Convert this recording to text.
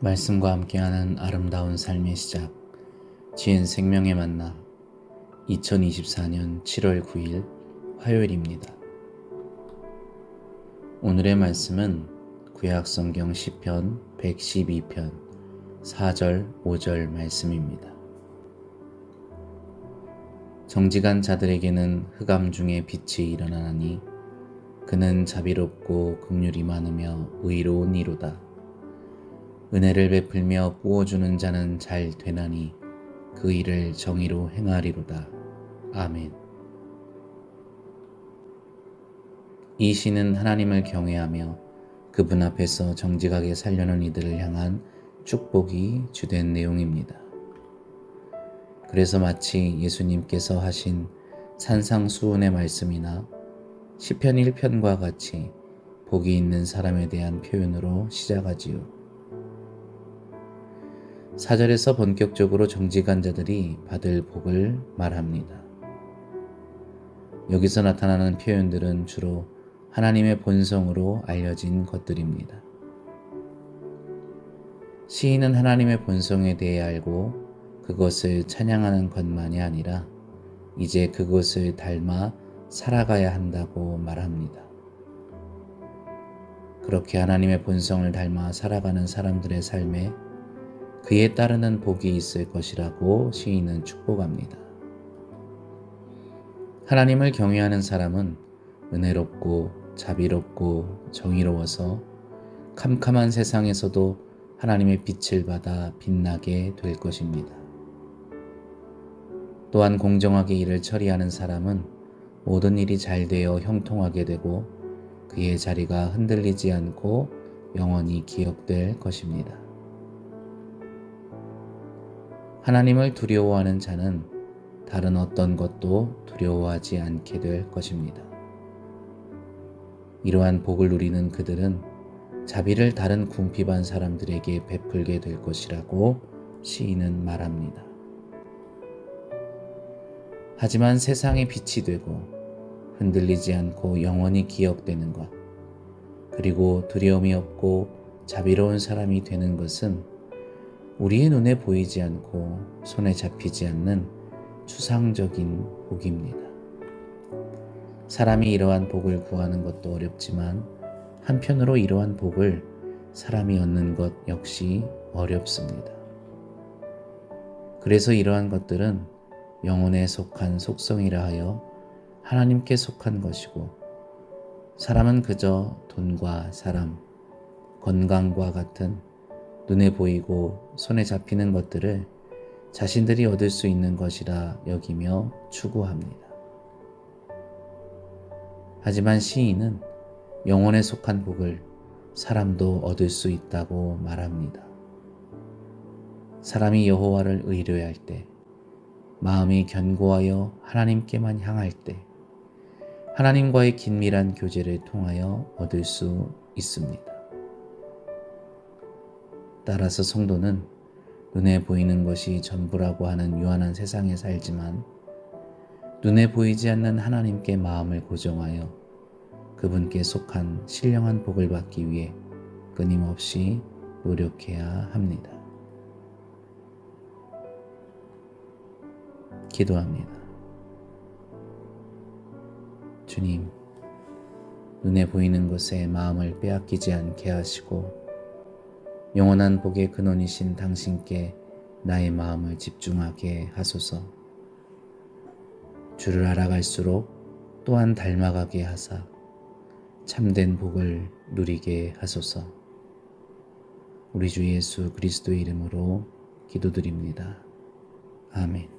말씀과 함께하는 아름다운 삶의 시작, 지은 생명의 만나, 2024년 7월 9일 화요일입니다. 오늘의 말씀은 구약 성경 10편 112편 4절 5절 말씀입니다. 정직한 자들에게는 흑암 중에 빛이 일어나니 그는 자비롭고 긍휼이 많으며 의로운 이로다. 은혜를 베풀며 부어주는 자는 잘 되나니 그 일을 정의로 행하리로다. 아멘. 이 시는 하나님을 경외하며 그분 앞에서 정직하게 살려는 이들을 향한 축복이 주된 내용입니다. 그래서 마치 예수님께서 하신 산상수훈의 말씀이나 시편 1편과 같이 복이 있는 사람에 대한 표현으로 시작하지요. 사절에서 본격적으로 정직한 자들이 받을 복을 말합니다. 여기서 나타나는 표현들은 주로 하나님의 본성으로 알려진 것들입니다. 시인은 하나님의 본성에 대해 알고 그것을 찬양하는 것만이 아니라 이제 그것을 닮아 살아가야 한다고 말합니다. 그렇게 하나님의 본성을 닮아 살아가는 사람들의 삶에 그에 따르는 복이 있을 것이라고 시인은 축복합니다. 하나님을 경외하는 사람은 은혜롭고 자비롭고 정의로워서 캄캄한 세상에서도 하나님의 빛을 받아 빛나게 될 것입니다. 또한 공정하게 일을 처리하는 사람은 모든 일이 잘 되어 형통하게 되고 그의 자리가 흔들리지 않고 영원히 기억될 것입니다. 하나님을 두려워하는 자는 다른 어떤 것도 두려워하지 않게 될 것입니다. 이러한 복을 누리는 그들은 자비를 다른 궁핍한 사람들에게 베풀게 될 것이라고 시인은 말합니다. 하지만 세상의 빛이 되고 흔들리지 않고 영원히 기억되는 것, 그리고 두려움이 없고 자비로운 사람이 되는 것은 우리의 눈에 보이지 않고 손에 잡히지 않는 추상적인 복입니다. 사람이 이러한 복을 구하는 것도 어렵지만 한편으로 이러한 복을 사람이 얻는 것 역시 어렵습니다. 그래서 이러한 것들은 영혼에 속한 속성이라 하여 하나님께 속한 것이고 사람은 그저 돈과 사람, 건강과 같은 눈에 보이고 손에 잡히는 것들을 자신들이 얻을 수 있는 것이라 여기며 추구합니다. 하지만 시인은 영혼에 속한 복을 사람도 얻을 수 있다고 말합니다. 사람이 여호와를 의뢰할 때, 마음이 견고하여 하나님께만 향할 때, 하나님과의 긴밀한 교제를 통하여 얻을 수 있습니다. 따라서 성도는 눈에 보이는 것이 전부라고 하는 유한한 세상에 살지만 눈에 보이지 않는 하나님께 마음을 고정하여 그분께 속한 신령한 복을 받기 위해 끊임없이 노력해야 합니다. 기도합니다. 주님, 눈에 보이는 것에 마음을 빼앗기지 않게 하시고 영원한 복의 근원이신 당신께 나의 마음을 집중하게 하소서. 주를 알아갈수록 또한 닮아가게 하사 참된 복을 누리게 하소서. 우리 주 예수 그리스도의 이름으로 기도드립니다. 아멘.